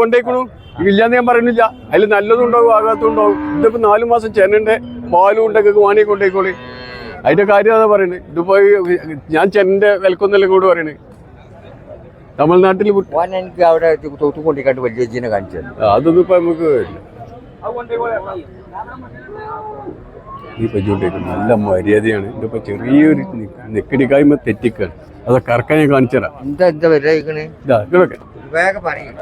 കൊണ്ടേക്കണു. ഇല്ലാന്ന് ഞാൻ പറയുന്നില്ല. അതിൽ നല്ലതും ഉണ്ടാവും ആകാത്തതും ഉണ്ടാവും ഇതിപ്പോ നാലു മാസം ചെന്നന്റെ പാലും ഉണ്ടൊക്കെ വാണി കൊണ്ടേക്കോളി. അതിന്റെ കാര്യം അതാ പറയുന്നത് ഇതിപ്പോ ഞാൻ ചെന്നന്റെ വിലക്കൊന്നല്ല കൂടെ പറയണേ. തമിഴ്നാട്ടിൽ എനിക്ക് അവിടെ വലിയ ജീനെ അതൊന്നും ഇപ്പൊ നമുക്ക് ഈ നല്ല മര്യാദയാണ്. ഇതിപ്പോ ചെറിയൊരു നെക്കടിക്കായ്മ തെറ്റിക്കാണ്. അത് കറക്കാൻ കാണിച്ചു തരാം എന്താ എന്താ വരായിക്കണ് ഇതാ ഇതൊക്കെ. വേഗം പറയും.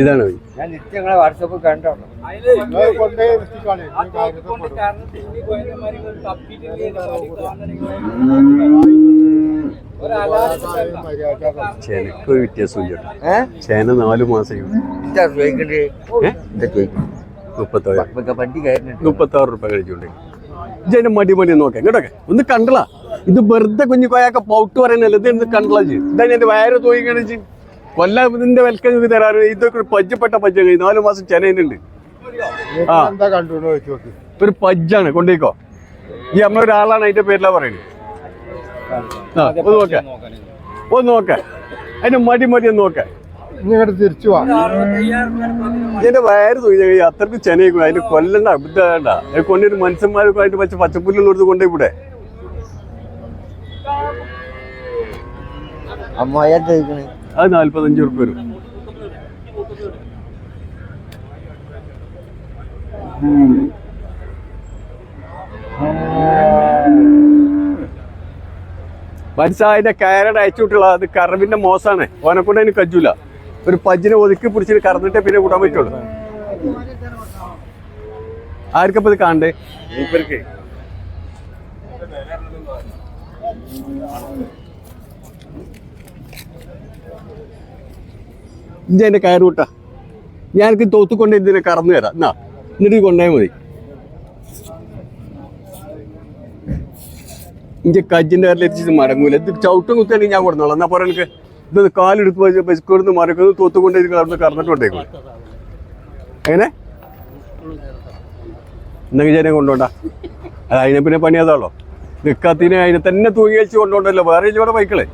ഇതാണ്. ഞാൻ നിത്യങ്ങളെ വാട്സപ്പ് കണ്ടോ ചേനക്ക് വ്യത്യാസമില്ല ചേന നാലു മാസം മുപ്പത്താറ്. മുപ്പത്താറ് റുപ്യ കഴിച്ചുകൊണ്ട്. മടി മടി നോക്കാം. കേട്ടോ ഒന്ന് കണ്ടള ഇത് വെറുതെ കുഞ്ഞു കോയാക്ക പൗട്ട് പറയുന്നല്ല ഇത് എന്ത് കണ്ടുള്ള ചെയ്യും ഇതാ ഞാൻ വയറ് തോന്നിക്കണിച്ച് കൊല്ലത്തിന്റെ ഇതിന്റെ വിലക്ക് തരാറ്. ഇതൊക്കെ പജ്ജപ്പെട്ട പജ്ജ കഴിഞ്ഞു നാലു മാസം ചെനയിലുണ്ട് ആ. എന്താ കണ്ടു നോക്കി. ഒരു പജ്ജാണ് കൊണ്ടേക്കോ ഈ അമ്മ ഒരാളാണ് അതിന്റെ പേരിലാ പറയുന്നത് ആ ഒന്ന് നോക്ക. ഒന്ന് നോക്ക. അതിന്റെ മടി മടി ഒന്ന് നോക്ക. ഇങ്ങോട്ട് തിരിച്ചു വാ. ഇതിന്റെ വയറ് തോന്നി അത്രയ്ക്ക് ചെനയിക്കും അതിന് കൊല്ലണ്ട ബുദ്ധ വേണ്ട. കൊണ്ടൊരു മനുഷ്യന്മാരൊക്കെ ആയിട്ട് പച്ച പച്ചപ്പുല്ലുള്ളടുത്ത് കൊണ്ടേ ഇവിടെ. അത് നാല്പത്തഞ്ച് ഉറുപ്പ് വരും. മനസ്സായതിന്റെ കയറയുടെ അയച്ചിട്ടുള്ള അത് കറവിന്റെ മോശമാണ് ഓനെ കൊണ്ട് അതിന് കജ്ജൂല. ഒരു പജ്ജിനെ ഒതുക്കി പിടിച്ചിട്ട് കറന്നിട്ടേ പിന്നെ കൂട്ടാൻ പറ്റുള്ളൂ. ആർക്കപ്പോ ഇത് കാണണ്ടേ? മൂപ്പർക്ക്. ഇജ്ജ എന്റെ കയറ് ഞാൻ എനിക്ക് തോത്തുകൊണ്ട് ഇതിനെ കറന്നു തരാം. എന്നാ എന്നിട്ട് കൊണ്ടുപോയാൽ മതി. ഇഞ്ചെ കജ്ജിന്റെ കരലെത്തിച്ച് മടങ്ങൂല. ഇത് ചവിട്ടും കുത്തിയാണെങ്കിൽ ഞാൻ കൊടുത്തോളാം എന്നാ പറയാൻ എനിക്ക് ഇത് കാലെടുത്ത് ബസ്കൊടുന്ന് മറക്കുന്നത് തോത്തുകൊണ്ട് ഇത് കറന്ന് കറന്നിട്ടുണ്ടേക്കും? എങ്ങനെ? എന്നെങ്കിൽ ചേനെ കൊണ്ടോണ്ട അത് അതിനെ പിന്നെ പണി അതാണല്ലോ നിക്കാത്തിന് അതിനെ തന്നെ തൂങ്ങി വെച്ച് കൊണ്ടോണ്ടല്ലോ വേറെ ഇവിടെ ബൈക്കളെ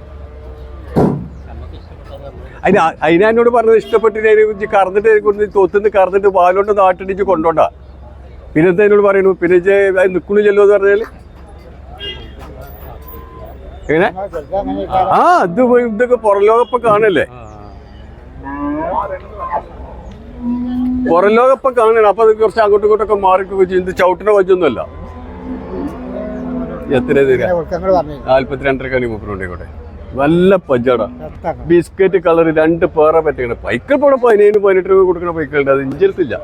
അതിന് അതിനെ എന്നോട് പറഞ്ഞത് ഇഷ്ടപ്പെട്ടിട്ട് കറന്നിട്ട് കൊണ്ട് തൊത്തുനിന്ന് കറന്നിട്ട് പാലോണ്ട് നാട്ടിടിച്ച് കൊണ്ടോണ്ട. പിന്നെ എന്താ എന്നോട് പറയുന്നു പിന്നെ അത് നിൽക്കണില്ലല്ലോ എന്ന് പറഞ്ഞാൽ എങ്ങനെ? ആ ഇത് ഇതൊക്കെ പുറലോകപ്പ കാണല്ലേ? പുറലോകപ്പ കാണണം. അപ്പൊ അത് കുറച്ച് അങ്ങോട്ടും ഇങ്ങോട്ടൊക്കെ മാറിട്ട് വെച്ചു ഇത് ചവിട്ടിനെ വച്ചൊന്നുമല്ല എത്ര നാല്പത്തിരണ്ടര കണി നാല്പത്തിരണ്ടരക്കാണ് മുപ്പറുണ്ടായിക്കോട്ടെ നല്ല പഞ്ചട ബിസ്ക്കറ്റ് കളർ രണ്ട് പേറ പറ്റിക്കണ. പൈക്കൾ പോണ പതിനേഴ് പതിനെട്ട് രൂപ കൊടുക്കണ പൈക്കിളുണ്ട്. അത് ഇഞ്ചിരത്തില്ല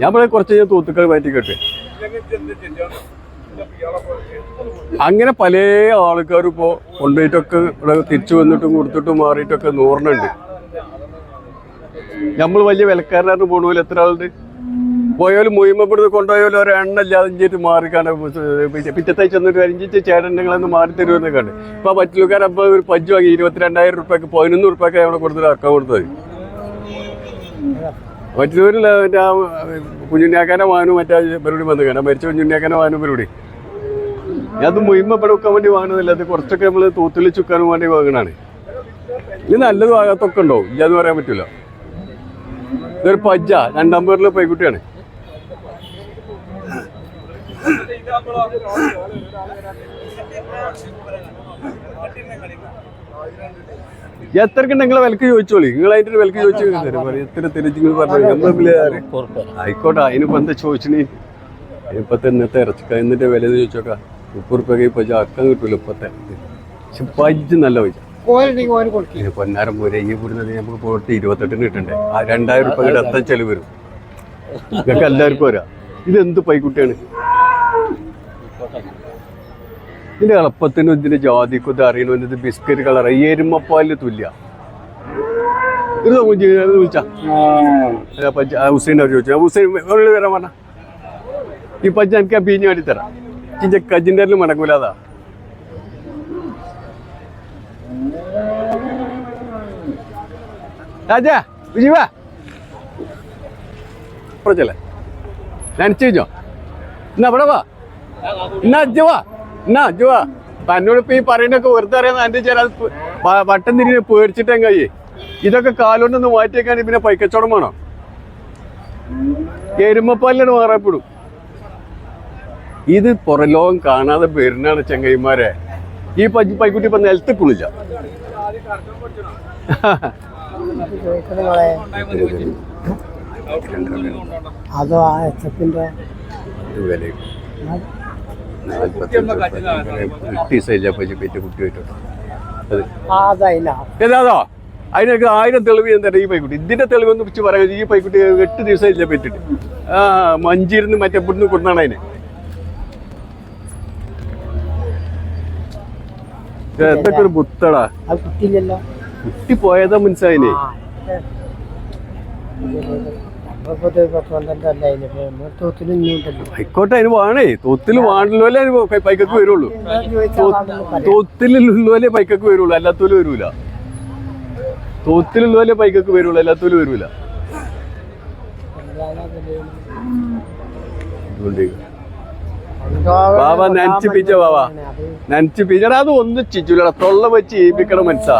ഞാൻ പറയാം കുറച്ച് ഞാൻ തൂത്തുക്കൾ മാറ്റിക്കട്ടെ അങ്ങനെ പല ആൾക്കാരും ഇപ്പോ കൊണ്ടുപോയിട്ടൊക്കെ ഇവിടെ തിരിച്ചു വന്നിട്ടും കൊടുത്തിട്ടും മാറിയിട്ടൊക്കെ നൂറിനുണ്ട്. നമ്മൾ വലിയ വിലക്കാരനായിട്ട് പോണ എത്ര ആളുണ്ട്? പോയാലും മുയിമപ്പെടുത്ത് കൊണ്ടുപോയാലും ഒരു എണ്ണല്ലാതെ ഇഞ്ചിട്ട് മാറിക്കാണ്ട് പിറ്റത്തെ ചെന്നിട്ട് അരിഞ്ചിച്ച് ചേട്ടൻ നിങ്ങളൊന്ന് മാറി തരുമെന്ന് കണ്ട്. ഇപ്പൊ പറ്റിലുകാർ അപ്പൊ ഒരു പജ്ജ് വാങ്ങി ഇരുപത്തിരണ്ടായിരം റുപ്യക്ക് പതിനൊന്ന് റുപ്യക്ക് അവിടെ കൊടുത്തിട്ട് അക്കം കൊടുത്തത്. മറ്റൊരു കുഞ്ഞുണ്ണിയാക്കാനെ വാങ്ങും മറ്റേ പരിപാടി വന്നു കാണാം മരിച്ച കുഞ്ഞുണ്ണിയാക്കാനെ വാങ്ങും പരിപാടി അത് മുയിമപ്പെടെ വെക്കാൻ വേണ്ടി വാങ്ങുന്നില്ല അത് കുറച്ചൊക്കെ നമ്മൾ തൂത്തുള്ളി ചുക്കാനും വേണ്ടി വാങ്ങണാണ് ഇത് നല്ലത് വാങ്ങാത്തൊക്കെ ഉണ്ടോ ഇല്ലാന്ന് പറയാൻ പറ്റില്ല ഇതൊരു പജ്ജ രണ്ടാം പേരിലെ പെൺകുട്ടിയാണ്. എത്രക്ക് നിങ്ങളെ വിലക്ക് ചോദിച്ചോളി. നിങ്ങൾ അതിന്റെ വിലക്ക് ചോദിച്ചു തരും. എത്ര തിരിച്ചു പറഞ്ഞു നമ്മൾ? ആയിക്കോട്ടെ. അതിനിപ്പോ എന്താ ചോദിച്ചിനി? ഇപ്പത്തെ ഇന്നത്തെ ഇറച്ചിക്ക എന്നിട്ട് വില എന്ന് ചോദിച്ചോക്കാം മുപ്പത് റുപ്യ ഇപ്പൊ അക്കം കിട്ടൂല ഇപ്പത്തെ. പക്ഷെ പജ്ജ് നല്ല പൈസ. പൊന്നാരം പോരെ ഈ കൂടുന്നത് നമുക്ക് പോയിട്ട് ഇരുപത്തെട്ടിന് കിട്ടണ്ടേ? ആ രണ്ടായിരം റുപ്യ എത്താൻ ചെലവ് വരും. ഇതൊക്കെ എല്ലാവർക്കും വരാം. ഇതെന്ത് പൈക്കുട്ടിയാണ് ഇതിന്റെ എളുപ്പത്തിനും ഇതിന്റെ ജാതിക്കും ഇത് അറിയണമെന്ന് ഇത് ബിസ്ക്കറ്റ് കളർ ഈ എരുമപ്പാലിന് തുല്യ. ഇത് വിളിച്ചാ. അവർ ചോദിച്ചു. ഹുസൈൻ ഒരു വരാൻ പറഞ്ഞ. ഈ പച്ച എനിക്ക് ആ പീഞ്ഞ് വേണ്ടി തരാം. ഇഞ്ച കജിന്റെ മടങ്ങൂല അതാ. രാജാ വിജീവ. പറഞ്ഞല്ലേ നനച്ചു കഴിഞ്ഞോ വാ. എന്നാ അജ്ജ വാ. എന്നാ അജ്ജ വാ. അപ്പൊ എന്നോട് ഇപ്പൊ ഈ പറയണൊക്കെ വെറുതെ അറിയാൻ എന്റെ ചേരാ വട്ടം തിരിഞ്ഞ് പേടിച്ചിട്ടേ കഴിയേ ഇതൊക്കെ കാലുകൊണ്ടൊന്ന് മാറ്റിയേക്കാൻ പിന്നെ പൈക്കച്ചവടം വേണം? എരുമപ്പാലിലാണ് മാറപ്പെടും ഇത് പുറലോകം കാണാതെ വരുന്നാണ് ചെങ്ങൈമാരെ ഈ പൈ- പൈക്കുട്ടി ഇപ്പൊ നിലത്ത് കുളില്ല അതോ ആ അതല്ല ഏതാതോ അതിനൊക്കെ ആയിരം തെളിവ് ഞാൻ തരാം ഈ പൈക്കുട്ടി. ഇതിന്റെ തെളിവൊന്നും പിടിച്ച് പറയാം ഈ പൈക്കുട്ടി എട്ട് ദിവസം ഇല്ല പറ്റിട്ട്. ആ മഞ്ചിരുന്ന് മറ്റേ ഇവിടുന്ന് കൊടുത്താണ് അതിന്. എന്തൊക്കെ ഒരു ബുത്തടാ കുട്ടി പോയതാ മനസ്സിലായിനെ നമ്മളിപ്പോ പത്ത് പന്ത്രണ്ട് അല്ല അതിനിപ്പോ നമ്മൾ തോത്തിന് ഇനിയുണ്ടല്ലോ ആയിക്കോട്ടെ അതിന് വേണേ. തൊത്തിൽ പൈ- പൈക്കക്ക് വരുള്ളൂ. തൊത്തിലുള്ളോലേ പൈക്കക്ക് വരുള്ളൂ അല്ലാത്തോലും വരൂല. തൊത്തിലുള്ളോലേ പൈക്കക്ക് വരുള്ളൂ അല്ലാത്തോലും വരൂല. ബാബ നനച്ചിപ്പിച്ച ബാബ? നനച്ചിപ്പിച്ചടാ അത് ഒന്നും ചിച്ചൂലടാ. തൊള്ള വെച്ച് ഏൽപ്പിക്കണം മനസ്സാ.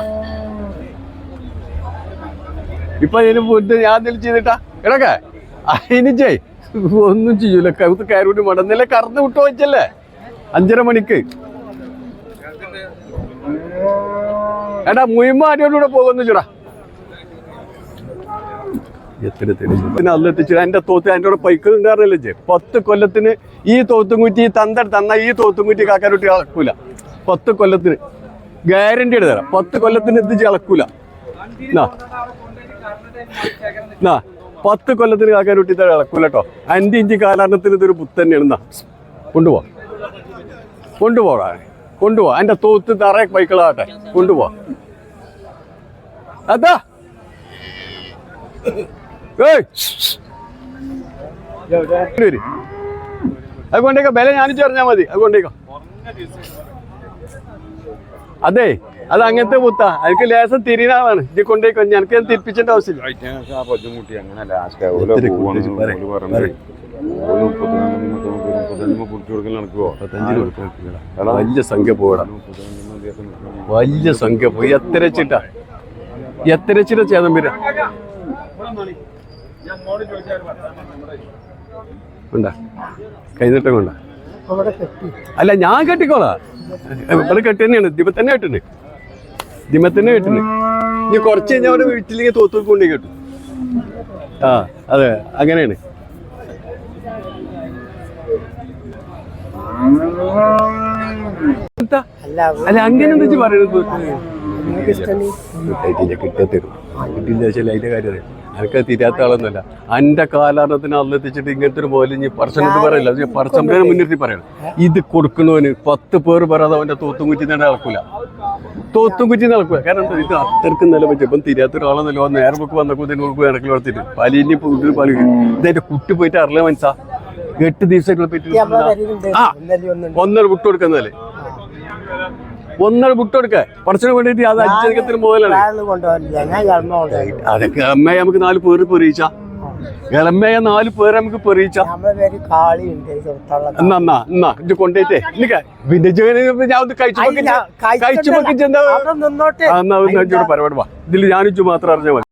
ഇപ്പൊ അതിന് ഞാൻ എന്തെങ്കിലും ചെയ്തിട്ടാ? കിടക്കെ അതിനിച്ചേ ഒന്നും ചെയ്യൂല. കൗത്ത് കയറിട്ട് മടന്നില്ല കറന്ന് വിട്ടു വെച്ചല്ലേ അഞ്ചര മണിക്ക്. എടാ മുയമ്മ അടിയോടുകൂടെ പോകുന്നു ചൂടാ. എത്ര പിന്നെ അന്ന് എത്തിച്ചു. എന്റെ തോത്ത് എന്റെ കൂടെ പൈക്ക് ചേ പത്ത് കൊല്ലത്തിന് ഈ തോത്തും കുറ്റി തന്ത തന്ന ഈ തോത്തും കുറ്റി കാക്കാരൊട്ടി കളക്കൂല പത്ത് കൊല്ലത്തിന്. ഗ്യാരണ്ടി എടുത്തരാം പത്ത് കൊല്ലത്തിന് എത്തിച്ച് കളക്കൂല എന്നാ പത്ത് കൊല്ലത്തിന് കാക്കാൻ ഇത് ഇളക്കൂല കേട്ടോ അഞ്ച് ഇഞ്ച് കാലാരണത്തിന് ഇതൊരു പുത്തന്നെയാണ് എന്നാ കൊണ്ടുപോ കൊണ്ടുപോടാ. കൊണ്ടുപോ എന്റെ തോത്ത് തറയെ പൈക്കളാട്ടെ കൊണ്ടുപോ അതാ. അത് കൊണ്ടേക്കോ. വില ഞാനിച്ച് പറഞ്ഞാൽ മതി. അത് കൊണ്ടേക്കോ. അതെ അത് അങ്ങനത്തെ പുത്ത എനിക്ക് ലേസം തിരിനാളാണ് ഇത് കൊണ്ടേക്കോ എനിക്ക് ഞാൻ തിരിപ്പിച്ചേണ്ട ആവശ്യമില്ല. വലിയ സംഖ്യ പോടാ വലിയ സംഖ്യ പോയി. എത്ര ചിട്ടാ എത്ര ചിട്ട ചേതം വരാ ഉണ്ടാ? കൈനീട്ടം കൊണ്ടാ? അല്ല ഞാൻ കെട്ടിക്കോളാം. ഇവിടെ കെട്ടി തന്നെയാണ് ദിമ തന്നെ കെട്ടുണ്ട് ദിമ തന്നെ കെട്ടുണ്ട് ഇനി കുറച്ച് കഴിഞ്ഞാൽ അവിടെ വീട്ടിലേക്ക് തോത്തൂർ കൊണ്ടേ കെട്ടു. ആ അതെ അങ്ങനെയാണ്. അല്ല അങ്ങനെ എന്താ പറയുന്നത് കിട്ടത്തരും കിട്ടിയില്ല വെച്ചാൽ അതിന്റെ കാര്യം അറിയാം. എനിക്ക് തിരാത്ത ആളൊന്നുമല്ല എന്റെ കാലഘട്ടത്തിന് അന്നെത്തിച്ചിട്ട് ഇങ്ങനത്തെ ഒരു പോലെ ഇനി പറച്ചനത്ത് പറയില്ല. പറച്ചമ്പേനെ മുൻനിർത്തി പറയണം. ഇത് കൊടുക്കണവന് പത്ത് പേർ പറയാതെ അവന്റെ തോത്തും കുറ്റി തന്നെ നടക്കൂല. തോത്തും കുറ്റി നടക്കൂല. കാരണം ഇത് അത്രയ്ക്ക് നില പറ്റും ഇപ്പം തിരാത്ത ഒരാളെന്നല്ലോ നേരെ പൊക്ക് വന്നപ്പോൾ കൊടുക്കും ഇടക്കിൽ വളർത്തിട്ട് പലിന് പുതിയ പലി ഇതായിട്ട് കുട്ടി പോയിട്ട് അറിയാൻ മനസ്സാ. എട്ട് ദിവസമായിട്ടുള്ള പറ്റി ആ. ഒന്നര വിട്ടു കൊടുക്കുന്നല്ലേ ഒന്നര വിട്ട് പറച്ചിന് വേണ്ടിയിട്ട് അത് മുതലാണ് കൊണ്ടുപോയി. അതൊക്കെ അമ്മയെ നമുക്ക് നാല് പേര് പെറിയിച്ച ഇളമ്മയെ നാല് പേര് നമുക്ക് പെറിയിച്ച എന്നാ എന്നാ എന്നാ ഇത് കൊണ്ടേറ്റേ നിക്ക. ഞാൻ ഒന്ന് കഴിച്ചു കഴിച്ചു എന്നാ പരിപാടി വാ. ഇതിൽ ഞാനിച്ചു മാത്രം അറിഞ്ഞാൽ മതി.